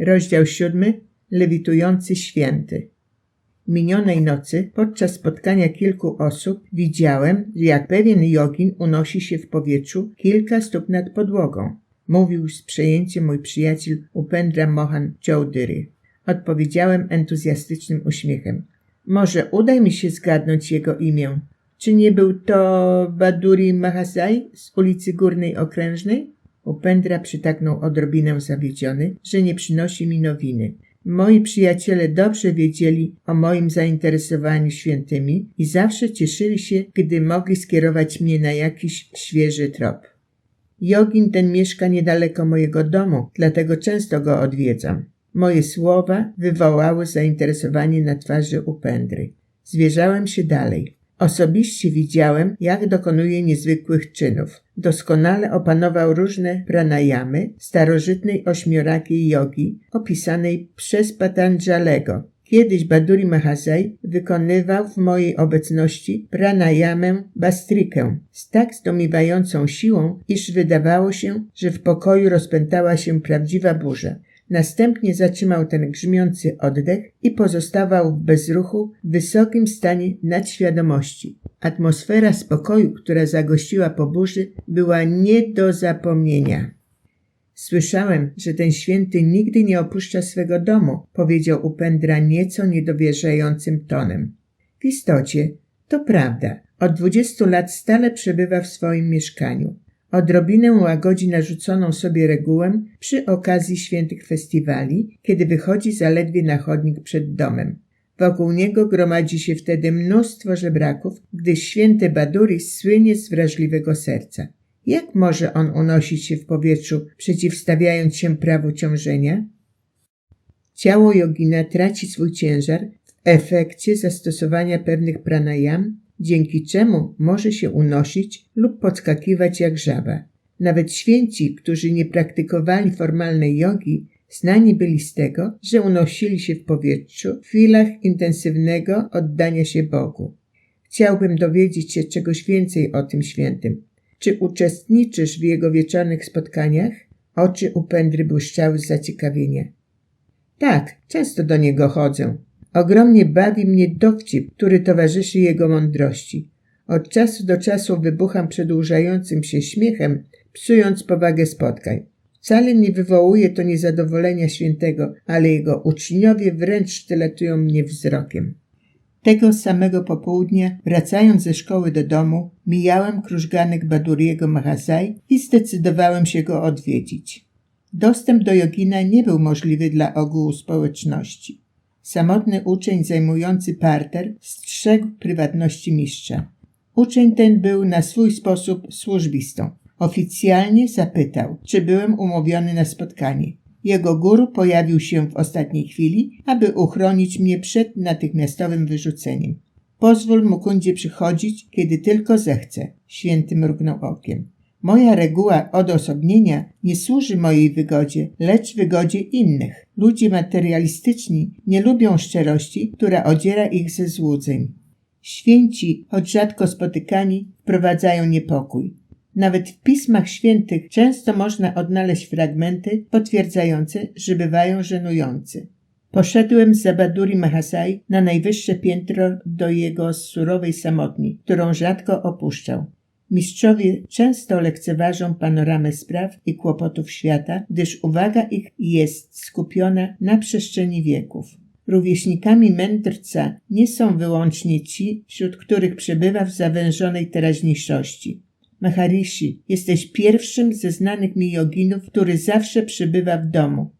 Rozdział siódmy. Lewitujący święty. Minionej nocy, podczas spotkania kilku osób, widziałem, jak pewien jogin unosi się w powietrzu kilka stóp nad podłogą. Mówił z przejęciem mój przyjaciel Upendra Mohan Chowdhury. Odpowiedziałem entuzjastycznym uśmiechem. Może uda mi się zgadnąć jego imię. Czy nie był to Baduri Mahasai z ulicy Górnej Okrężnej? Upendra przytaknął odrobinę zawiedziony, że nie przynosi mi nowiny. Moi przyjaciele dobrze wiedzieli o moim zainteresowaniu świętymi i zawsze cieszyli się, gdy mogli skierować mnie na jakiś świeży trop. Jogin ten mieszka niedaleko mojego domu, dlatego często go odwiedzam. Moje słowa wywołały zainteresowanie na twarzy Upendry. Zwierzałem się dalej. Osobiście widziałem, jak dokonuje niezwykłych czynów. Doskonale opanował różne pranayamy starożytnej ośmiorakiej jogi opisanej przez Patanjalego. Kiedyś Baduri Mahasai wykonywał w mojej obecności pranayamę bastrikę z tak zdumiewającą siłą, iż wydawało się, że w pokoju rozpętała się prawdziwa burza. Następnie zatrzymał ten grzmiący oddech i pozostawał w bezruchu w wysokim stanie nadświadomości. Atmosfera spokoju, która zagościła po burzy, była nie do zapomnienia. Słyszałem, że ten święty nigdy nie opuszcza swego domu, powiedział Upendra nieco niedowierzającym tonem. W istocie, to prawda. Od dwudziestu lat stale przebywa w swoim mieszkaniu. Odrobinę łagodzi narzuconą sobie regułę przy okazji świętych festiwali, kiedy wychodzi zaledwie na chodnik przed domem. Wokół niego gromadzi się wtedy mnóstwo żebraków, gdy święty Baduri słynie z wrażliwego serca. Jak może on unosić się w powietrzu, przeciwstawiając się prawu ciążenia? Ciało jogina traci swój ciężar w efekcie zastosowania pewnych pranayam, dzięki czemu może się unosić lub podskakiwać jak żaba. Nawet święci, którzy nie praktykowali formalnej jogi, znani byli z tego, że unosili się w powietrzu w chwilach intensywnego oddania się Bogu. Chciałbym dowiedzieć się czegoś więcej o tym świętym. Czy uczestniczysz w jego wieczornych spotkaniach? Oczy Upendry błyszczały z zaciekawienia. Tak, często do niego chodzę. Ogromnie bawi mnie dowcip, który towarzyszy jego mądrości. Od czasu do czasu wybucham przedłużającym się śmiechem, psując powagę spotkań. Wcale nie wywołuje to niezadowolenia świętego, ale jego uczniowie wręcz sztyletują mnie wzrokiem. Tego samego popołudnia, wracając ze szkoły do domu, mijałem krużganek Baduriego Mahasai i zdecydowałem się go odwiedzić. Dostęp do jogina nie był możliwy dla ogółu społeczności. Samotny uczeń zajmujący parter strzegł prywatności mistrza. Uczeń ten był na swój sposób służbistą. Oficjalnie zapytał, czy byłem umówiony na spotkanie. Jego guru pojawił się w ostatniej chwili, aby uchronić mnie przed natychmiastowym wyrzuceniem. Pozwól Mukundzie przychodzić, kiedy tylko zechce. Święty mrugnął okiem. Moja reguła odosobnienia nie służy mojej wygodzie, lecz wygodzie innych. Ludzie materialistyczni nie lubią szczerości, która odziera ich ze złudzeń. Święci, choć rzadko spotykani, wprowadzają niepokój. Nawet w pismach świętych często można odnaleźć fragmenty potwierdzające, że bywają żenujące. Poszedłem z Zabaduri Mahasai na najwyższe piętro do jego surowej samotni, którą rzadko opuszczał. Mistrzowie często lekceważą panoramę spraw i kłopotów świata, gdyż uwaga ich jest skupiona na przestrzeni wieków. Rówieśnikami mędrca nie są wyłącznie ci, wśród których przebywa w zawężonej teraźniejszości. Maharishi, jesteś pierwszym ze znanych mi joginów, który zawsze przybywa w domu.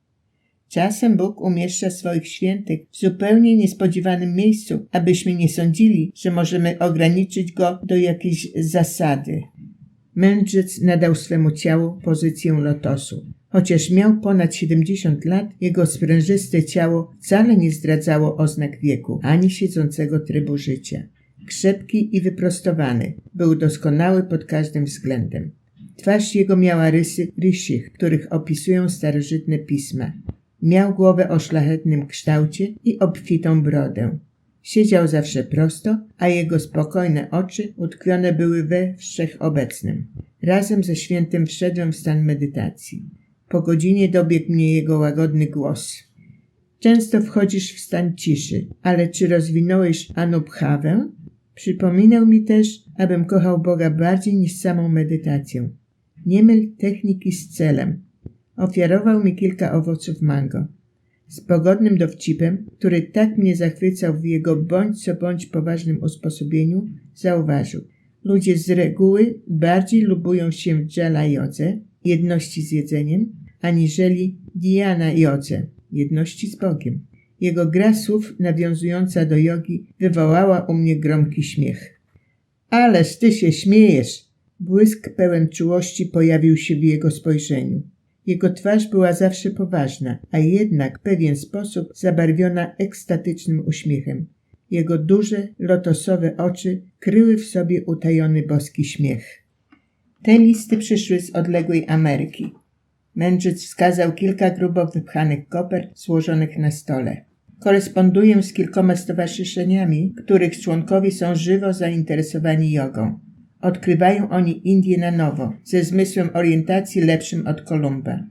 Czasem Bóg umieszcza swoich świętych w zupełnie niespodziewanym miejscu, abyśmy nie sądzili, że możemy ograniczyć go do jakiejś zasady. Mędrzec nadał swemu ciału pozycję lotosu. Chociaż miał ponad 70 lat, jego sprężyste ciało wcale nie zdradzało oznak wieku, ani siedzącego trybu życia. Krzepki i wyprostowany, był doskonały pod każdym względem. Twarz jego miała rysy rysich, których opisują starożytne pisma. Miał głowę o szlachetnym kształcie i obfitą brodę. Siedział zawsze prosto, a jego spokojne oczy utkwione były we wszechobecnym. Razem ze świętym wszedłem w stan medytacji. Po godzinie dobiegł mnie jego łagodny głos. Często wchodzisz w stan ciszy, ale czy rozwinąłeś anubhawę? Przypominał mi też, abym kochał Boga bardziej niż samą medytację. Nie myl techniki z celem. Ofiarował mi kilka owoców mango. Z pogodnym dowcipem, który tak mnie zachwycał w jego bądź co bądź poważnym usposobieniu, zauważył. Ludzie z reguły bardziej lubują się w dżala jodze, jedności z jedzeniem, aniżeli diana jodze, jedności z Bogiem. Jego gra słów nawiązująca do jogi wywołała u mnie gromki śmiech. Ależ ty się śmiejesz! Błysk pełen czułości pojawił się w jego spojrzeniu. Jego twarz była zawsze poważna, a jednak w pewien sposób zabarwiona ekstatycznym uśmiechem. Jego duże, lotosowe oczy kryły w sobie utajony boski śmiech. Te listy przyszły z odległej Ameryki. Mędrzec wskazał kilka grubo wypchanych kopert złożonych na stole. Koresponduję z kilkoma stowarzyszeniami, których członkowie są żywo zainteresowani jogą. Odkrywają oni Indię na nowo, ze zmysłem orientacji lepszym od Kolumba.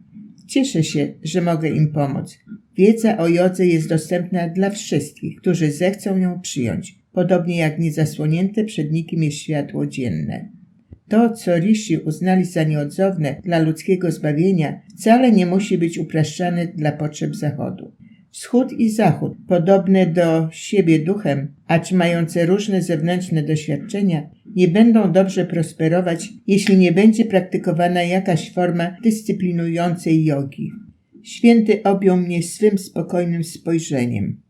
Cieszę się, że mogę im pomóc. Wiedza o jodze jest dostępna dla wszystkich, którzy zechcą ją przyjąć, podobnie jak niezasłonięte przed nikim jest światło dzienne. To, co Rishi uznali za nieodzowne dla ludzkiego zbawienia, wcale nie musi być upraszczane dla potrzeb Zachodu. Wschód i Zachód, podobne do siebie duchem, acz mające różne zewnętrzne doświadczenia, nie będą dobrze prosperować, jeśli nie będzie praktykowana jakaś forma dyscyplinującej jogi. Święty objął mnie swym spokojnym spojrzeniem.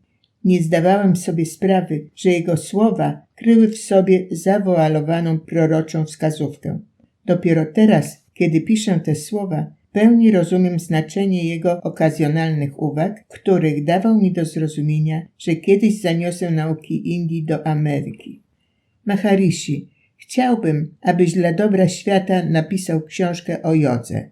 Nie zdawałem sobie sprawy, że jego słowa kryły w sobie zawoalowaną proroczą wskazówkę. Dopiero teraz, kiedy piszę te słowa, pełni rozumiem znaczenie jego okazjonalnych uwag, których dawał mi do zrozumienia, że kiedyś zaniosę nauki Indii do Ameryki. Maharishi, chciałbym, abyś dla dobra świata napisał książkę o jodze.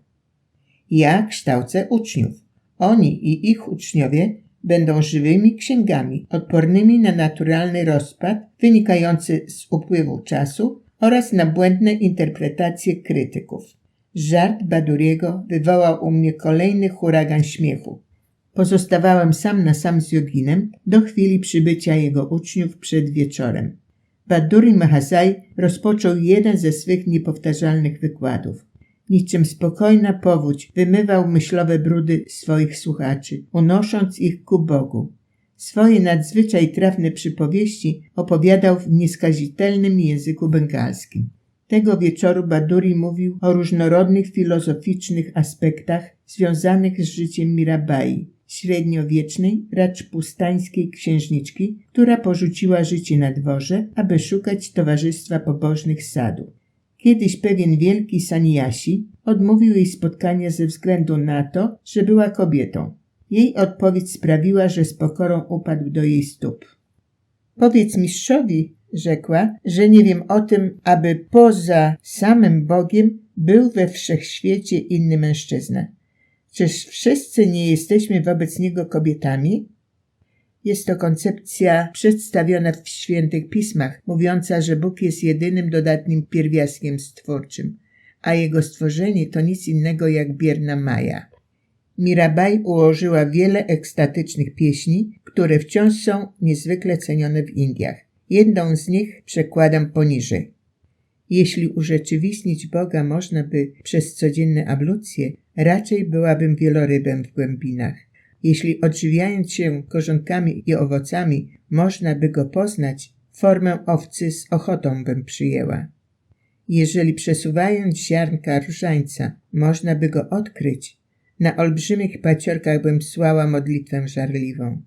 Ja kształcę uczniów. Oni i ich uczniowie będą żywymi księgami, odpornymi na naturalny rozpad wynikający z upływu czasu oraz na błędne interpretacje krytyków. Żart Baduriego wywołał u mnie kolejny huragan śmiechu. Pozostawałem sam na sam z joginem do chwili przybycia jego uczniów przed wieczorem. Baduri Mahazai rozpoczął jeden ze swych niepowtarzalnych wykładów. Niczym spokojna powódź wymywał myślowe brudy swoich słuchaczy, unosząc ich ku Bogu. Swoje nadzwyczaj trafne przypowieści opowiadał w nieskazitelnym języku bengalskim. Tego wieczoru Baduri mówił o różnorodnych filozoficznych aspektach związanych z życiem Mirabai, średniowiecznej, racz pustańskiej księżniczki, która porzuciła życie na dworze, aby szukać towarzystwa pobożnych sadu. Kiedyś pewien wielki saniasi odmówił jej spotkania ze względu na to, że była kobietą. Jej odpowiedź sprawiła, że z pokorą upadł do jej stóp. Powiedz mistrzowi, rzekła, że nie wiem o tym, aby poza samym Bogiem był we wszechświecie inny mężczyzna. Czyż wszyscy nie jesteśmy wobec niego kobietami? Jest to koncepcja przedstawiona w świętych pismach, mówiąca, że Bóg jest jedynym dodatnim pierwiastkiem stwórczym, a jego stworzenie to nic innego jak bierna maja. Mirabai ułożyła wiele ekstatycznych pieśni, które wciąż są niezwykle cenione w Indiach. Jedną z nich przekładam poniżej. Jeśli urzeczywistnić Boga można by przez codzienne ablucje, raczej byłabym wielorybem w głębinach. Jeśli odżywiając się korzonkami i owocami można by go poznać, formę owcy z ochotą bym przyjęła. Jeżeli przesuwając ziarnka różańca można by go odkryć, na olbrzymich paciorkach bym słała modlitwę żarliwą.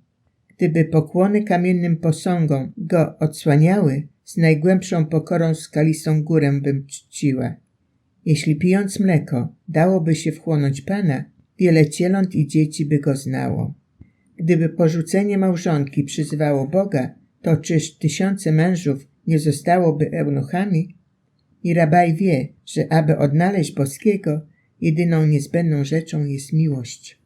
Gdyby pokłony kamiennym posągom go odsłaniały, z najgłębszą pokorą skalistą górę bym czciła. Jeśli pijąc mleko dałoby się wchłonąć Pana, wiele cieląt i dzieci by go znało. Gdyby porzucenie małżonki przyzywało Boga, to czyż tysiące mężów nie zostałoby eunuchami? I rabaj wie, że aby odnaleźć boskiego, jedyną niezbędną rzeczą jest miłość.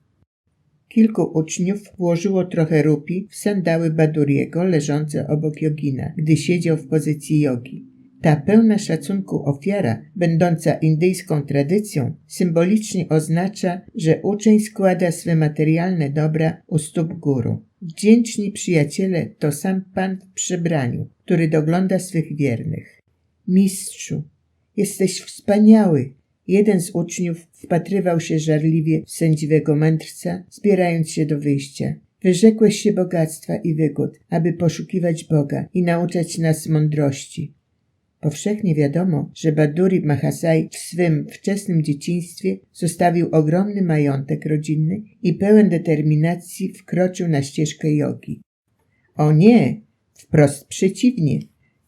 Kilku uczniów włożyło trochę rupi w sandały Baduriego leżące obok jogina, gdy siedział w pozycji jogi. Ta pełna szacunku ofiara, będąca indyjską tradycją, symbolicznie oznacza, że uczeń składa swe materialne dobra u stóp guru. Wdzięczni przyjaciele to sam Pan w przybraniu, który dogląda swych wiernych. Mistrzu, jesteś wspaniały. Jeden z uczniów wpatrywał się żarliwie w sędziwego mędrca, zbierając się do wyjścia. Wyrzekłeś się bogactwa i wygód, aby poszukiwać Boga i nauczać nas mądrości. Powszechnie wiadomo, że Baduri Mahasai w swym wczesnym dzieciństwie zostawił ogromny majątek rodzinny i pełen determinacji wkroczył na ścieżkę jogi. O nie, wprost przeciwnie.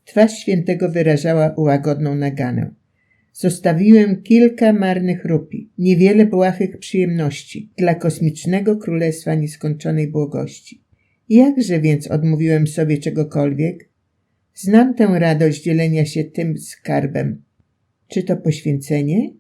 Twarz świętego wyrażała łagodną naganę. Zostawiłem kilka marnych rupi, niewiele błahych przyjemności dla kosmicznego królestwa nieskończonej błogości. Jakże więc odmówiłem sobie czegokolwiek? Znam tę radość dzielenia się tym skarbem. Czy to poświęcenie?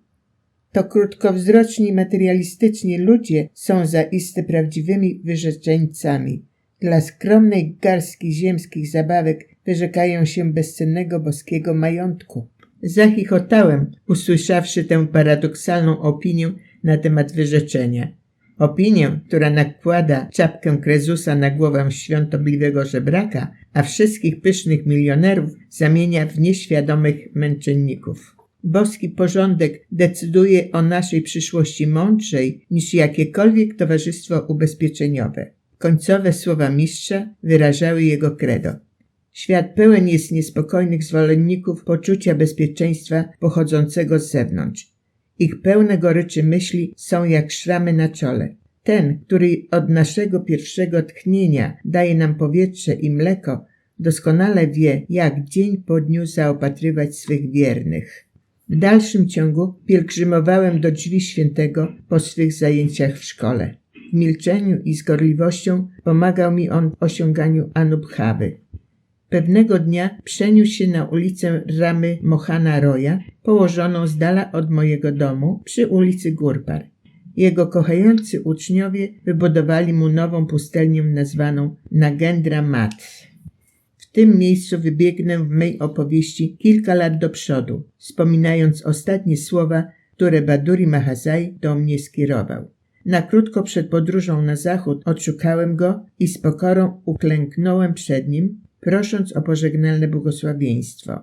To krótkowzroczni, materialistyczni ludzie są zaiste prawdziwymi wyrzeczeńcami. Dla skromnej garstki ziemskich zabawek wyrzekają się bezcennego boskiego majątku. Zachichotałem, usłyszawszy tę paradoksalną opinię na temat wyrzeczenia. Opinię, która nakłada czapkę Krezusa na głowę świątobliwego żebraka, a wszystkich pysznych milionerów zamienia w nieświadomych męczenników. Boski porządek decyduje o naszej przyszłości mądrzej niż jakiekolwiek towarzystwo ubezpieczeniowe. Końcowe słowa mistrza wyrażały jego credo. Świat pełen jest niespokojnych zwolenników poczucia bezpieczeństwa pochodzącego z zewnątrz. Ich pełne goryczy myśli są jak szramy na czole. Ten, który od naszego pierwszego tchnienia daje nam powietrze i mleko, doskonale wie, jak dzień po dniu zaopatrywać swych wiernych. W dalszym ciągu pielgrzymowałem do drzwi świętego po swych zajęciach w szkole. W milczeniu i z gorliwością pomagał mi on w osiąganiu Anubhawy. Pewnego dnia przeniósł się na ulicę Ramy Mohana Roya, położoną z dala od mojego domu, przy ulicy Gurpar. Jego kochający uczniowie wybudowali mu nową pustelnię nazwaną Nagendra Mat. W tym miejscu wybiegnę w mej opowieści kilka lat do przodu, wspominając ostatnie słowa, które Baduri Mahazai do mnie skierował. Na krótko przed podróżą na zachód odszukałem go i z pokorą uklęknąłem przed nim, prosząc o pożegnalne błogosławieństwo.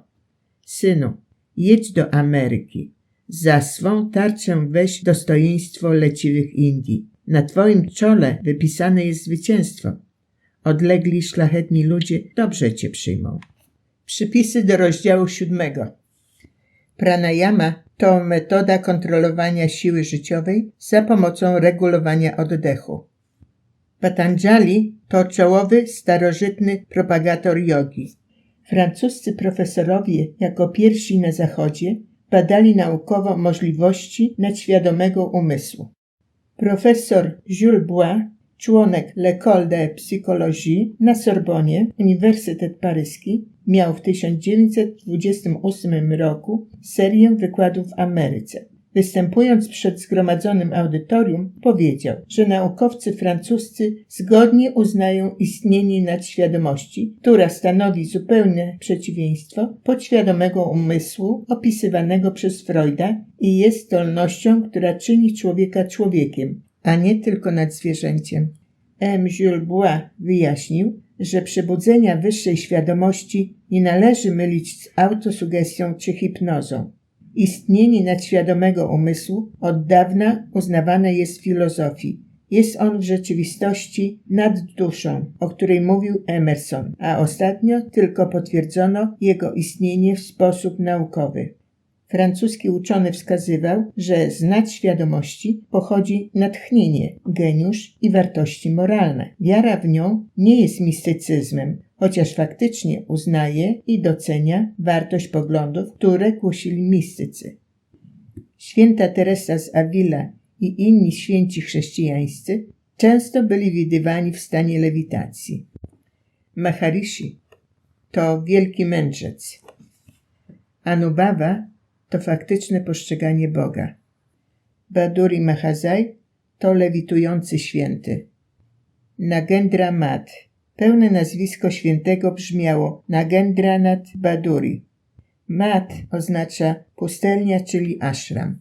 Synu, jedź do Ameryki. Za swą tarczę weź dostojeństwo leciwych Indii. Na twoim czole wypisane jest zwycięstwo. Odlegli szlachetni ludzie dobrze cię przyjmą. Przypisy do rozdziału siódmego. Pranayama to metoda kontrolowania siły życiowej za pomocą regulowania oddechu. Patanjali to czołowy, starożytny propagator jogi. Francuscy profesorowie jako pierwsi na zachodzie badali naukowo możliwości nadświadomego umysłu. Profesor Jules Bois, członek L'École de Psychologie na Sorbonie, Uniwersytet Paryski, miał w 1928 roku serię wykładów w Ameryce. Występując przed zgromadzonym audytorium, powiedział, że naukowcy francuscy zgodnie uznają istnienie nadświadomości, która stanowi zupełne przeciwieństwo podświadomego umysłu opisywanego przez Freuda i jest zdolnością, która czyni człowieka człowiekiem, a nie tylko nadzwierzęciem. M. Jules Bois wyjaśnił, że przebudzenia wyższej świadomości nie należy mylić z autosugestią czy hipnozą. Istnienie nadświadomego umysłu od dawna uznawane jest w filozofii. Jest on w rzeczywistości nad duszą, o której mówił Emerson, a ostatnio tylko potwierdzono jego istnienie w sposób naukowy. Francuski uczony wskazywał, że z nadświadomości pochodzi natchnienie, geniusz i wartości moralne. Wiara w nią nie jest mistycyzmem, chociaż faktycznie uznaje i docenia wartość poglądów, które głosili mistycy. Święta Teresa z Avila i inni święci chrześcijańscy często byli widywani w stanie lewitacji. Maharishi to wielki mędrzec. Anubaba to faktyczne postrzeganie Boga. Baduri Mahazai to lewitujący święty. Nagendra Mat Pełne nazwisko świętego brzmiało Nagendranath Baduri. Mat oznacza pustelnia, czyli ashram.